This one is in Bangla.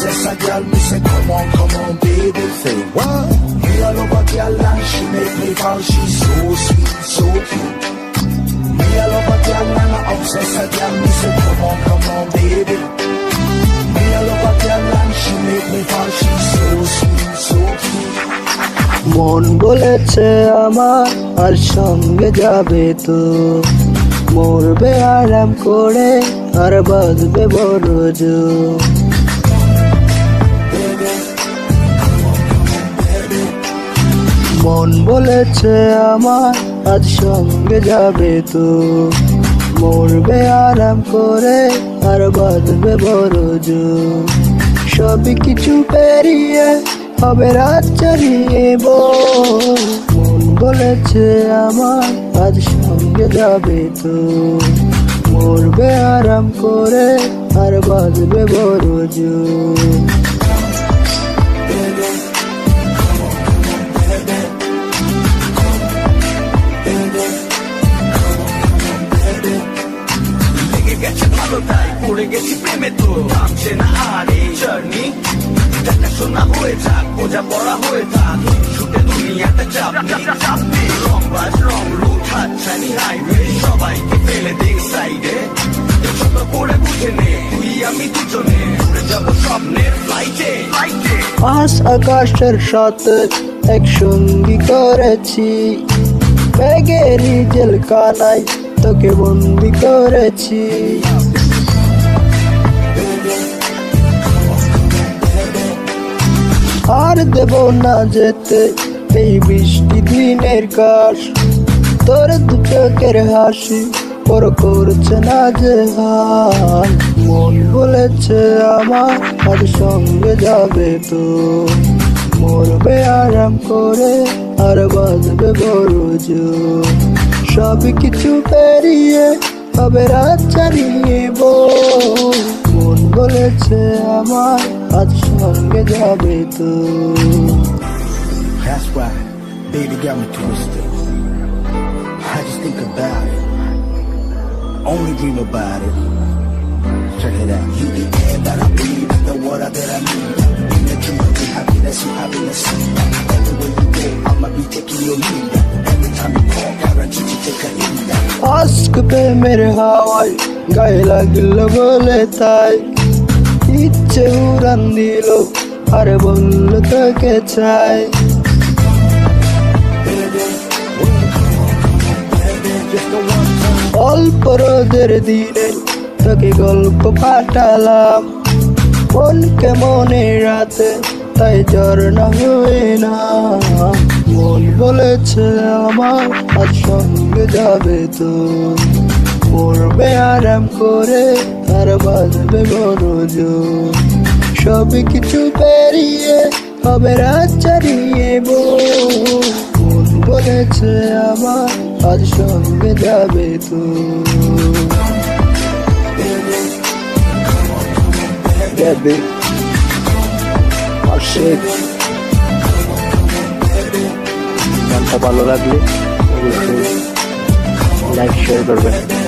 and a girl. Me say, come on, come on, baby. Say what? Me a love a girl and she make me fall. She's so sweet, so cute. Me a love a girl and I obsess a girl. Me say, come on, come on, baby. Me a love a girl and she make me fall. She's so sweet, so cute. মন বলেছে আমার আর সঙ্গে যাবে তো মরবে আরাম করে আর বাঁধবে বড় মন বলেছে আমার, আজ সঙ্গে যাবে তো। মরবে আরাম করে আর বাঁধবে বড় জোর সবই কিছু পেরিয়ে হবে রাত চালিয়ে মন বলেছে আমার, আজ সঙ্গে যাবে তো। মরবে আরাম করে আর বাঁধবে বড় পড়ে গেছি প্রেমে তো। থামছে না আর এই জার্নি দেখাশোনা হয়ে থাক বোঝা পড়া হয়ে থাক ছুটে দুনিয়াতে চাপ চাপ রং বাজ রং রুট, হাতছানি হাইওয়ে সবাইকে ফেলে দিক সাইডে ছোট করে বুঝে নে, তুই, আমি দুজনে। উড়ে যাব স্বপ্নের ফ্লাইটে ফ্লাইটে আস আকাশের সাথে এক সঙ্গী করেছি। ব্যাগেরই জেলখানায় তোকে বন্দি করেছি। আর দেব না যেতে এই বৃষ্টি দিনের কাশ। তোর দু চোখের হাসি পর করছে না যে হাল মন বলেছে আমার আজ সঙ্গে যাবে তো? মরবে আরাম করে আর বাঁধবে বড় সব কিছু পেরিয়ে হবে রাত চালিয়ে। মন বলেছে আমার আজ সঙ্গে যাবে তো That's right. Baby got me twisted. I just think about it. Only dream about it. Check it out. You the air that I breathe, the water that I need. In the dream of happiness, you happiness. Everywhere you go, I'ma be taking your lead. Every time you call, guaranteed to take a lead. আজকে প্রেমের হাওয়ায় গায়ে লাগল বলে তাই ইচ্ছে উড়ান দিল আর বলল তোকে চাই। অল্প রোদের দিনে তোকে গল্প পাঠালাম। মনে রাতে তাই জ্বর না হয়ে না। মন বলেছে আমার আজ সঙ্গে যাবে তো। পড়বে আরাম করে আর বাজবে জোর সব কিছু পেরিয়ে হবে রাত চালিয়ে। মন বলেছে আমার, আজ সঙ্গে যাবে তো। যাবে। অশেখ গানটা ভালো লাগলে লাইক শেয়ার করবেন।